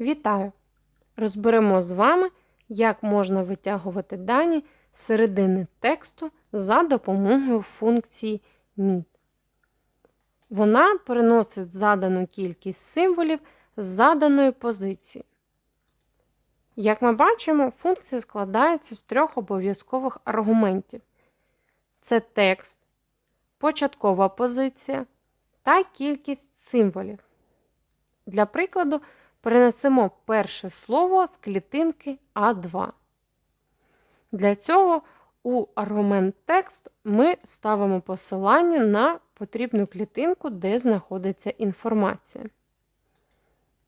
Вітаю! Розберемо з вами, як можна витягувати дані з середини тексту за допомогою функції MIT. Вона переносить задану кількість символів з заданої позиції. Як ми бачимо, функція складається з трьох обов'язкових аргументів: це текст, початкова позиція та кількість символів. Для прикладу, перенесемо перше слово з клітинки А2. Для цього у аргумент текст ми ставимо посилання на потрібну клітинку, де знаходиться інформація.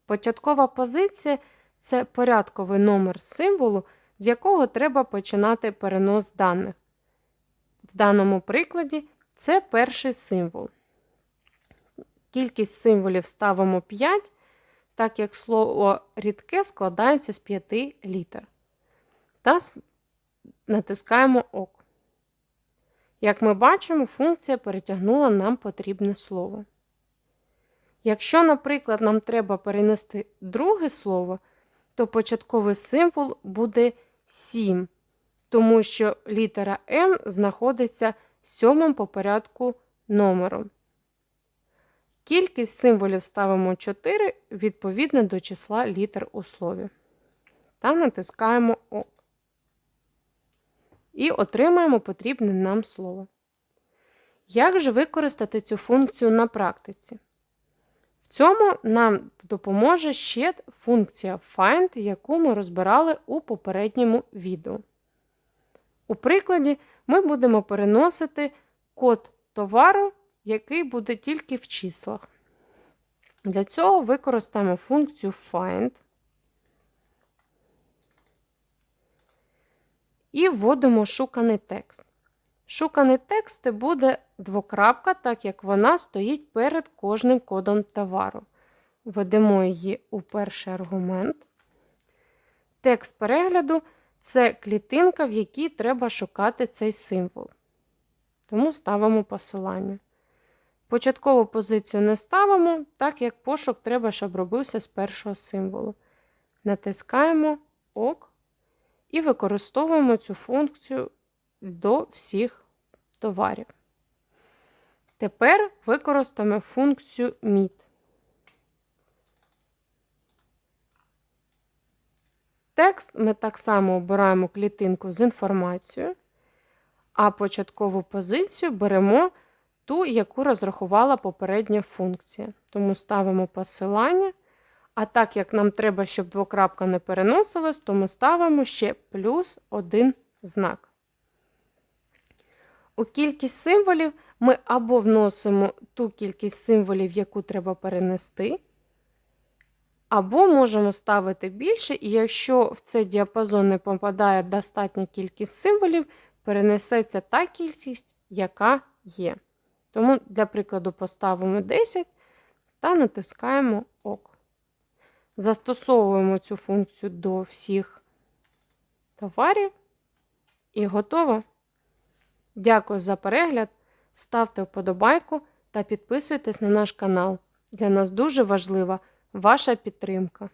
Початкова позиція це порядковий номер символу, з якого треба починати перенос даних. В даному прикладі це перший символ. Кількість символів ставимо 5, так як слово рідке складається з 5 літер. Та натискаємо ОК. Як ми бачимо, функція перетягнула нам потрібне слово. Якщо, наприклад, нам треба перенести друге слово, то початковий символ буде 7, тому що літера М знаходиться сьомим по порядку номером. Кількість символів ставимо 4 відповідно до числа літер у слові. Та натискаємо ОК. І отримаємо потрібне нам слово. Як же використати цю функцію на практиці? В цьому нам допоможе ще функція Find, яку ми розбирали у попередньому відео. У прикладі ми будемо переносити код товару, який буде тільки в числах. Для цього використаємо функцію Find і вводимо шуканий текст. Шуканий текст буде двокрапка, так як вона стоїть перед кожним кодом товару. Введемо її у перший аргумент. Текст перегляду це клітинка, в якій треба шукати цей символ. Тому ставимо посилання. Початкову позицію не ставимо, так як пошук треба, щоб робився з першого символу. Натискаємо ОК і використовуємо цю функцію до всіх товарів. Тепер використаємо функцію MIT. Текст ми так само обираємо клітинку з інформацією, а початкову позицію беремо ту, яку розрахувала попередня функція. Тому ставимо посилання. А так як нам треба, щоб двокрапка не переносилась, то ми ставимо ще плюс один знак. У кількість символів ми або вносимо ту кількість символів, яку треба перенести, або можемо ставити більше, і якщо в цей діапазон не попадає достатня кількість символів, перенесеться та кількість, яка є. Тому, для прикладу, поставимо 10 та натискаємо ОК. Застосовуємо цю функцію до всіх товарів і готово. Дякую за перегляд. Ставте вподобайку та підписуйтесь на наш канал. Для нас дуже важлива ваша підтримка.